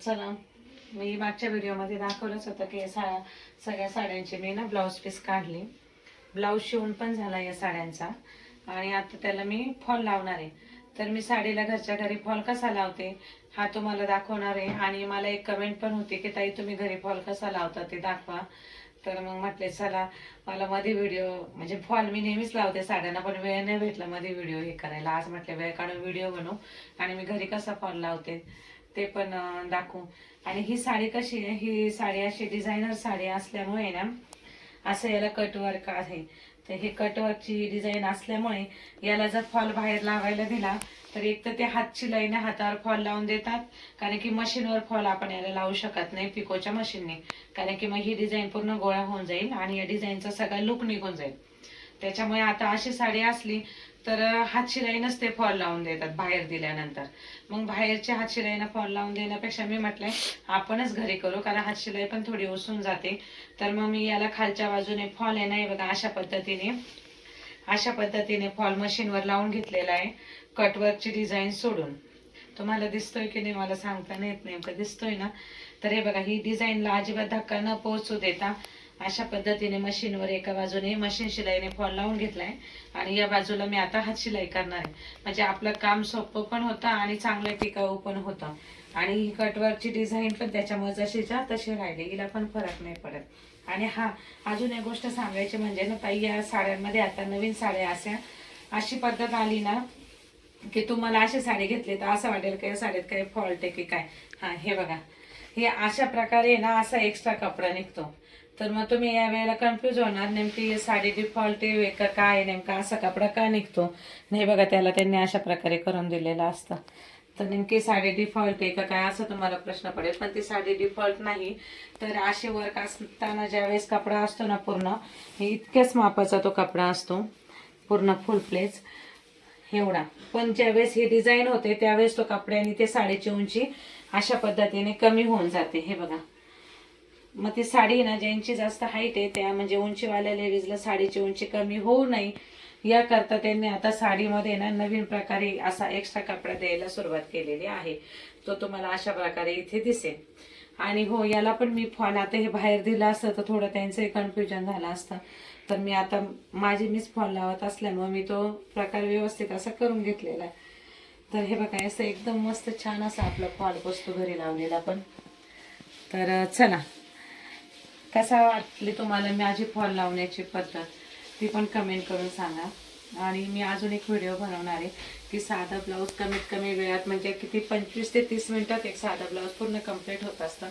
चला मी मागच्या व्हिडिओमध्ये दाखवलंच होतं की सा सगळ्या साड्यांची मी ना ब्लाऊज पीस काढली. ब्लाऊज शिवून पण झाला या साड्यांचा. आणि आता त्याला मी फॉल लावणार आहे. तर मी साडीला घरच्या घरी फॉल कसा लावते हा तुम्हाला दाखवणार आहे. आणि मला एक कमेंट पण होती की ताई तुम्ही घरी फॉल कसा लावता ते दाखवा. तर मग म्हटले चला मला मध्ये व्हिडिओ म्हणजे फॉल मी नेहमीच लावते साड्यांना पण वेळ नाही भेटला मध्ये व्हिडिओ हे करायला. आज म्हटले वेळ काढून व्हिडिओ बनवू. आणि मी घरी कसा फॉल लावते? ते पण दाखवू. आणि ही साडी कशी आहे? ही साडी अशी डिझायनर साडी असल्यामुळे ना असं याला कटवर्क आहे. तर हे कटवर्कची डिझाईन असल्यामुळे याला जर फॉल बाहेर लावायला दिला तर एक तर ते हात शिलाईने हातावर फॉल लावून देतात. कारण की मशीनवर फॉल आपण याला लावू शकत नाही पिकोच्या मशीनने कारण की मग ही डिझाईन पूर्ण गोळा होऊन जाईल आणि या डिझाईनचा सगळा लुक निघून जाईल. त्याच्यामुळे आता अशी साडी असली तर हात नसते फॉल लावून देतात बाहेर दिल्यानंतर. मग बाहेरच्या हात शिलाईनं फॉल लावून देण्यापेक्षा मी म्हटलंय आपणच घरी करू कारण हात शिलाई पण थोडी ओसून जाते. तर मग मी याला खालच्या बाजूने फॉल आहे नाही बघा अशा पद्धतीने अशा पद्धतीने फॉल मशीनवर लावून घेतलेला आहे. कटवर्कची डिझाईन सोडून. तुम्हाला दिसतोय की नाही मला सांगता नाही येत नेमकं दिसतोय ना? तर हे बघा ही डिझाईनला अजिबात धक्का न पोहोचू देता अशा पद्धतीने मशीनवर एका बाजूने मशीन शिलाईने फॉल लावून घेतलाय. आणि या बाजूला मी आता हात शिलाई करणार आहे. म्हणजे आपलं काम सोपं पण होतं आणि चांगलं टिकाऊ पण होतं. आणि ही कटवर्कची डिझाईन पण त्याच्यामुळे जशीच्या तशी राहिली. हिला पण फरक नाही पडत. आणि हा अजून एक गोष्ट सांगायची म्हणजे ना ताई या साड्यांमध्ये आता नवीन साड्या अशा अशी पद्धत आली ना की तुम्हाला अशी साडी घेतली तर असं वाटेल की या साडीत काही फॉल्ट आहे की काय? हा हे बघा. हे अशा प्रकारे ना असा एक्स्ट्रा कपडा निघतो. तर मग तुम्ही या वेळेला कन्फ्युज होणार नेमकी साडी डिफॉल्ट आहे का काय नेमका असा कपडा का निघतो? नाही बघा त्याला त्यांनी अशा प्रकारे करून दिलेलं असतं. तर नेमकी साडी डिफॉल्ट आहे का काय असं तुम्हाला प्रश्न पडेल. पण ती साडी डिफॉल्ट नाही. तर असे वर्क असताना ज्यावेळेस कपडा असतो ना पूर्ण हे इतक्याच मापाचा तो कपडा असतो. पूर्ण फुल प्लेस एवढा. पण ज्यावेळेस ही डिझाईन होते त्यावेळेस तो कपड्याने ते साडीची उंची अशा पद्धतीने कमी होऊन जाते. हे बघा. मग ती साडी ना ज्यांची जास्त हाईट आहे त्या म्हणजे उंचीवाल्या लेडीजला साडीची उंची कमी होऊ नये. याकरता त्यांनी आता साडीमध्ये ना नवीन प्रकारे असा एक्स्ट्रा कपडा द्यायला सुरुवात केलेली आहे. तो तुम्हाला अशा प्रकारे इथे दिसेल. आणि हो याला पण मी फॉल आता हे बाहेर दिलं असतं तर थोडं त्यांचंही कन्फ्युजन झालं असतं. तर मी आता माझी मीच फॉल लावत असल्यामुळे मी तो प्रकार व्यवस्थित असा करून घेतलेला आहे. तर हे बघा असं एकदम मस्त छान असं आपलं फॉल बसतो घरी लावलेला पण तर चला. कसा वाटली तुम्हाला माझी फॉल लावण्याची पद्धत? ती पण कमेंट करून सांगा. आणि मी अजून एक व्हिडिओ बनवणार आहे की साधा ब्लाऊज कमीत कमी वेळात म्हणजे किती पंचवीस ते तीस मिनिटात एक साधा ब्लाऊज पूर्ण कंप्लीट होत असतं.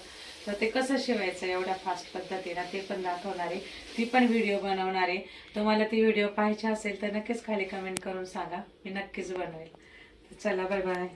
तर ते कसं शिवायचं एवढ्या फास्ट पद्धतीनं ते पण दाखवणार आहे. ती पण व्हिडिओ बनवणार आहे. तुम्हाला ती व्हिडिओ पाहायची असेल तर नक्कीच खाली कमेंट करून सांगा. मी नक्कीच बनवेल. चला बाय बाय